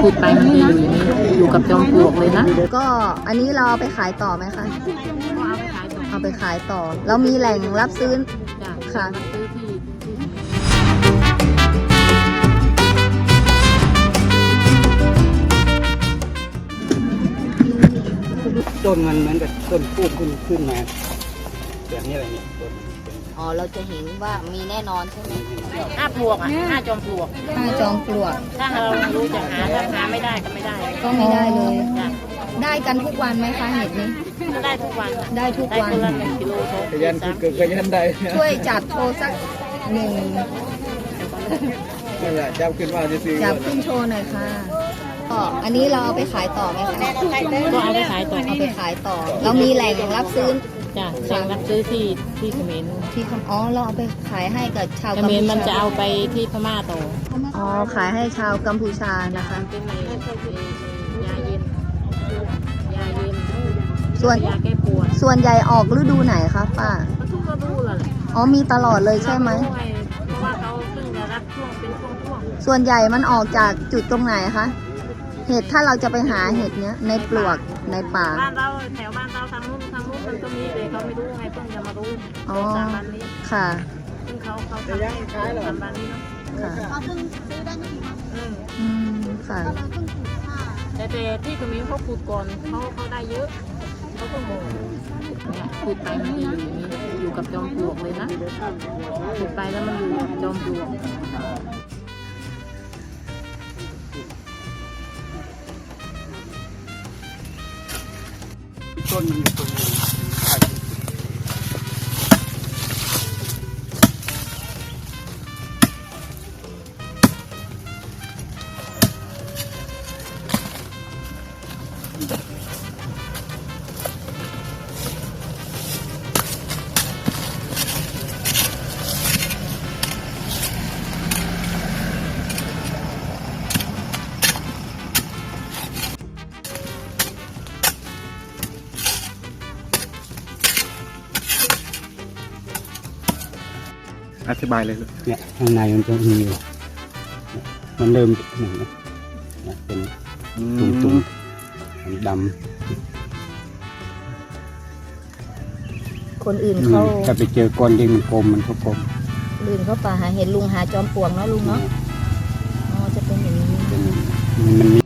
ขุดไปมันจะอยู่อย่างนี้อยู่กับจอมปลวกเลยนะ ก็อันนี้เราเอาไปขายต่อไหมคะ ก็เอาไปขายต่อเอาไปขายต่อแล้วมีแหล่งรับซื้อ จ้ะค่ะมาซื้อที่ที่ต้นมันเหมือนกับต้นพูดขึ้นขึ้นมาแบบนี้อะไรเนี่ยต้นมันเป็น อ๋อ เราจะเห็นว่ามีแน่นอนใช่ไหมห้าปลวกอะห้าจอมปลวกถ้าจองปลวกถ้าเรารู้จะหาถ้าหาไม่ได้ก็ไม่ได้ก็ไม่ได้เลย จ้ะได้กันทุกวันไหมคะเห็ดนี้ก็ได้ทุกวันอะได้ทุกได้วัน คนละหนึ่งกิโลสองขยันสามเกิดขยันได้ช่วยจับโชว์สักหนึ่งนั่นแหละจับขึ้นมาจะซื้อจับขึ้นโชว์หน่อยค่ะก็อันนี้เราเอาไปขายต่อไหมคะ ก็เอาไปขายต่อเอาไปขายต่อ เรามีแหล่งรับซื้อ จ้ะแข่งรับซื้อที่ที่เขมรที่คำอ๋อเราเอาไปขายให้กับชาวเขกัมมพูรมันจะชาเอาไปที่พม่าต่ออ๋อขายให้ชาวกัมพูชานะคะ เป็นในยาเย็นยาเย็นส่วน ยาแก้ปวดส่วนใหญ่ออกฤดูไหนคะป้ามันทุกฤดูเลยแหละอ๋อมีตลอดเลยใช่ไหม เพราะว่าเขาเพิ่งจะรับช่วงเป็นช่วงๆส่วนใหญ่มันออกจากจุดตรงไหนคะ เห็ดถ้าเราจะไปหาเห็ดเนี้ยในปลวกในป่า บ้านเราแถวบ้านเราทางนู้นทางนู้นมันก็มีแต่เขาไม่รู้ไงเพิ่งจะมารู้อ๋อสามวันนี้ค่ะ ซึ่งเขาเขาทำให้สามวันนี้เนาะค่ะอืมอืมค่ะแต่แต่ที่กมีเขาขุดก่อนเขาเขาได้เยอะเขาก็โมเนี่ยขุดไปมันจะอยู่อย่างนี้อยู่กับจอมปลวกเลยนะขุดไปแล้วมันอยู่กับจอมปลวก ต้นมั อยู่ตรงนี้อธิบายเลยเนี่ยข้างในมันจะมีเนี่ยมันเริ่มเนี่ยนะเนี่ยเป็นตุ่มตุ่มๆดำคนอื่นๆอืเขามถ้าไปเจอก้อนที่มันกลมมันก็กลมคนอื่นเขาป่าหาเห็ดลุงหาจอมปลวกเนาะลุงเนาะอ๋อจะเป็นอย่างนี้เป็นมันมี